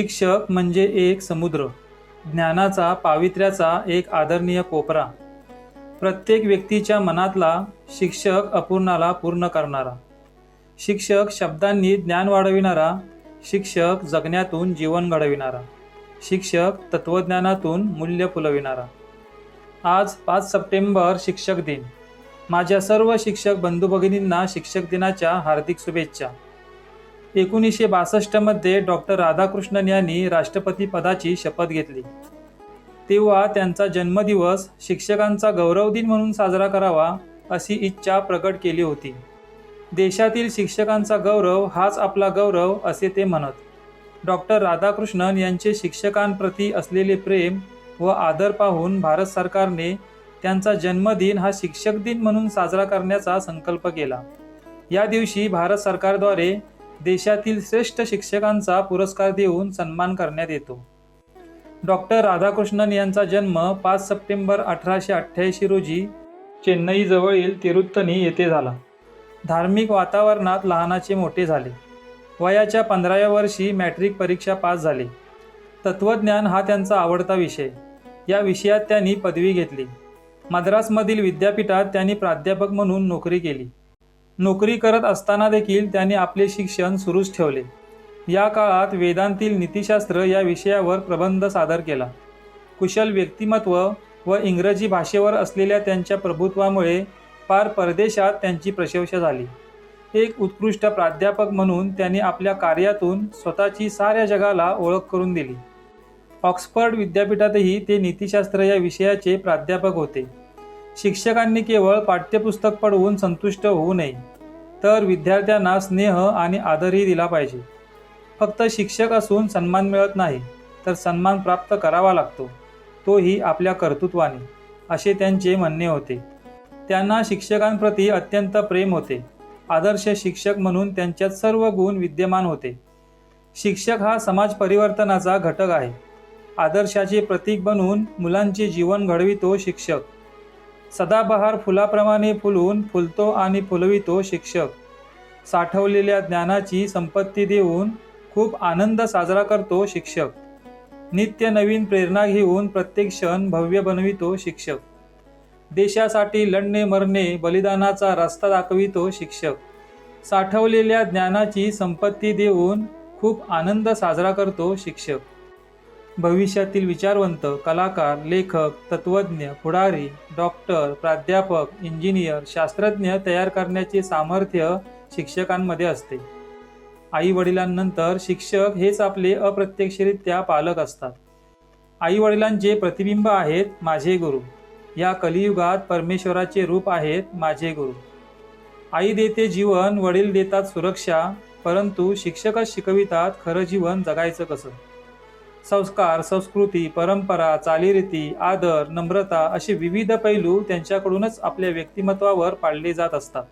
शिक्षक म्हणजे एक समुद्र ज्ञानाचा पावित्र्याचा एक आदरणीय कोपरा. प्रत्येक व्यक्तीच्या मनातला शिक्षक अपूर्णाला पूर्ण करणारा. शिक्षक शब्दांनी ज्ञान वाढविणारा शिक्षक जगण्यातून जीवन घडविणारा. शिक्षक तत्वज्ञानातून मूल्य फुलविणारा. आज पाच सप्टेंबर शिक्षक दिन. माझ्या सर्व शिक्षक बंधू भगिनींना शिक्षक दिनाच्या हार्दिक शुभेच्छा. एकोणीसशे बासष्टमध्ये डॉक्टर राधाकृष्णन यांनी राष्ट्रपती पदाची शपथ घेतली. तेव्हा त्यांचा जन्मदिवस शिक्षकांचा गौरव दिन म्हणून साजरा करावा अशी इच्छा प्रकट केली होती. देशातील शिक्षकांचा गौरव हाच आपला गौरव असे ते म्हणत. डॉक्टर राधाकृष्णन यांचे शिक्षकांप्रती असलेले प्रेम व आदर पाहून भारत सरकारने त्यांचा जन्मदिन हा शिक्षक दिन म्हणून साजरा करण्याचा संकल्प केला. या दिवशी भारत सरकारद्वारे देशातील श्रेष्ठ शिक्षकांचा पुरस्कार देऊन सन्मान करण्यात येतो. डॉक्टर राधाकृष्णन यांचा जन्म पाच सप्टेंबर अठराशे अठ्ठ्याऐंशी रोजी चेन्नईजवळील तिरुत्तनी येथे झाला. धार्मिक वातावरणात लहानाचे मोठे झाले. वयाच्या पंधराव्या वर्षी मॅट्रिक परीक्षा पास झाले. तत्त्वज्ञान हा त्यांचा आवडता विषय. या विषयात त्यांनी पदवी घेतली. मद्रासमधील विद्यापीठात त्यांनी प्राध्यापक म्हणून नोकरी केली. नोकरी करत असताना देखील त्यांनी आपले शिक्षण सुरूच ठेवले. या काळात वेदांतील नीतिशास्त्र या विषयावर प्रबंध सादर केला. कुशल व्यक्तिमत्व व इंग्रजी भाषेवर असलेल्या त्यांच्या प्रभुत्वामुळे पार परदेशात त्यांची प्रशंसा झाली. एक उत्कृष्ट प्राध्यापक म्हणून त्यांनी आपल्या कार्यातून स्वतःची साऱ्या जगाला ओळख करून दिली. ऑक्सफर्ड विद्यापीठातही ते नीतिशास्त्र या विषयाचे प्राध्यापक होते. शिक्षकांनी केवळ पाठ्यपुस्तक पडवून संतुष्ट होऊ नये तर विद्यार्थ्यांना स्नेह आणि आदरही दिला पाहिजे. फक्त शिक्षक असून सन्मान मिळत नाही तर सन्मान प्राप्त करावा लागतो. तोही आपल्या कर्तृत्वाने असे त्यांचे म्हणणे होते. त्यांना शिक्षकांप्रती अत्यंत प्रेम होते. आदर्श शिक्षक म्हणून त्यांच्यात सर्व गुण विद्यमान होते. शिक्षक हा समाज परिवर्तनाचा घटक आहे. आदर्शाचे प्रतीक बनून मुलांचे जीवन घडवितो शिक्षक. सदाबहार फुलाप्रमाणे फुलून फुलतो आणि फुलवितो शिक्षक. साठवलेल्या ज्ञानाची संपत्ती देऊन खूप आनंद साजरा करतो शिक्षक. नित्य नवीन प्रेरणा घेऊन प्रत्येक क्षण भव्य बनवितो शिक्षक. देशासाठी लढणे मरणे बलिदानाचा रस्ता दाखवितो शिक्षक. साठवलेल्या ज्ञानाची संपत्ती देऊन खूप आनंद साजरा करतो शिक्षक. भविष्यातील विचारवंत कलाकार लेखक तत्त्वज्ञ पुढारी डॉक्टर प्राध्यापक इंजिनियर शास्त्रज्ञ तयार करण्याचे सामर्थ्य शिक्षकांमध्ये असते. आई वडिलांनंतर शिक्षक हेच आपले अप्रत्यक्षरित्या पालक असतात. आई वडिलांचे प्रतिबिंब आहेत माझे गुरु. या कलियुगात परमेश्वराचे रूप आहेत माझे गुरु. आई देते जीवन वडील देतात सुरक्षा परंतु शिक्षकच शिकवितात खरं जीवन जगायचं कसं? संस्कार संस्कृती परंपरा चालीरीती आदर नम्रता असे विविध पैलू त्यांच्याकडूनच आपल्या व्यक्तिमत्वावर पाळले जात असतात.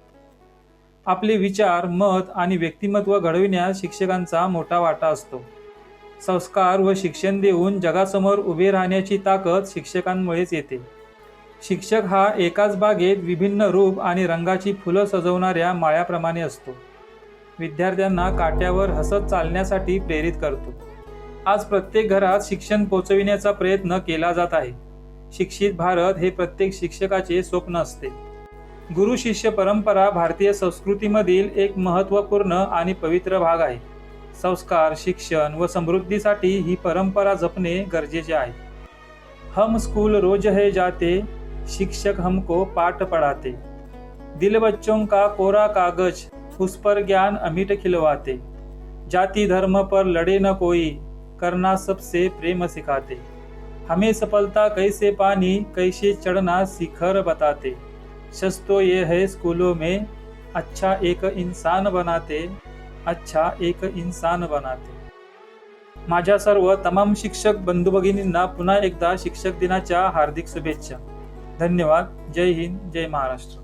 आपले विचार मत आणि व्यक्तिमत्व घडविण्यात शिक्षकांचा मोठा वाटा असतो. संस्कार व शिक्षण देऊन जगासमोर उभे राहण्याची ताकद शिक्षकांमुळेच येते. शिक्षक हा एकाच बागेत विभिन्न रूप आणि रंगाची फुलं सजवणाऱ्या माळ्याप्रमाणे असतो. विद्यार्थ्यांना काट्यावर हसत चालण्यासाठी प्रेरित करतो. आज प्रत्येक घरात शिक्षण पोचविण्याचा प्रयत्न केला जात आहे. शिक्षित भारत हे प्रत्येक शिक्षकाचे स्वप्न असते. गुरु शिष्य परंपरा भारतीय संस्कृतीमधील एक महत्त्वपूर्ण आणि पवित्र भाग आहे. संस्कार शिक्षण व समृद्धीसाठी ही परंपरा जपणे गरजेचे आहे. हम स्कूल रोज है जाते शिक्षक हमको पाठ पढ़ाते. दिल बच्चों का कोरा कागज उस पर ज्ञान अमिट खिलवाते. जाति धर्म पर लड़े न कोई करना सबसे प्रेम सिखाते। हमें सफलता कैसे पानी कैसे चढ़ना शिखर बताते। शस्तो ये है स्कूलों में अच्छा एक इंसान बनाते अच्छा एक इंसान बनाते। माझ्या सर्व तमाम शिक्षक बंधू भगिनींना पुन्हा एकदा शिक्षक दिनाच्या हार्दिक शुभेच्छा। धन्यवाद जय हिंद जय महाराष्ट्र.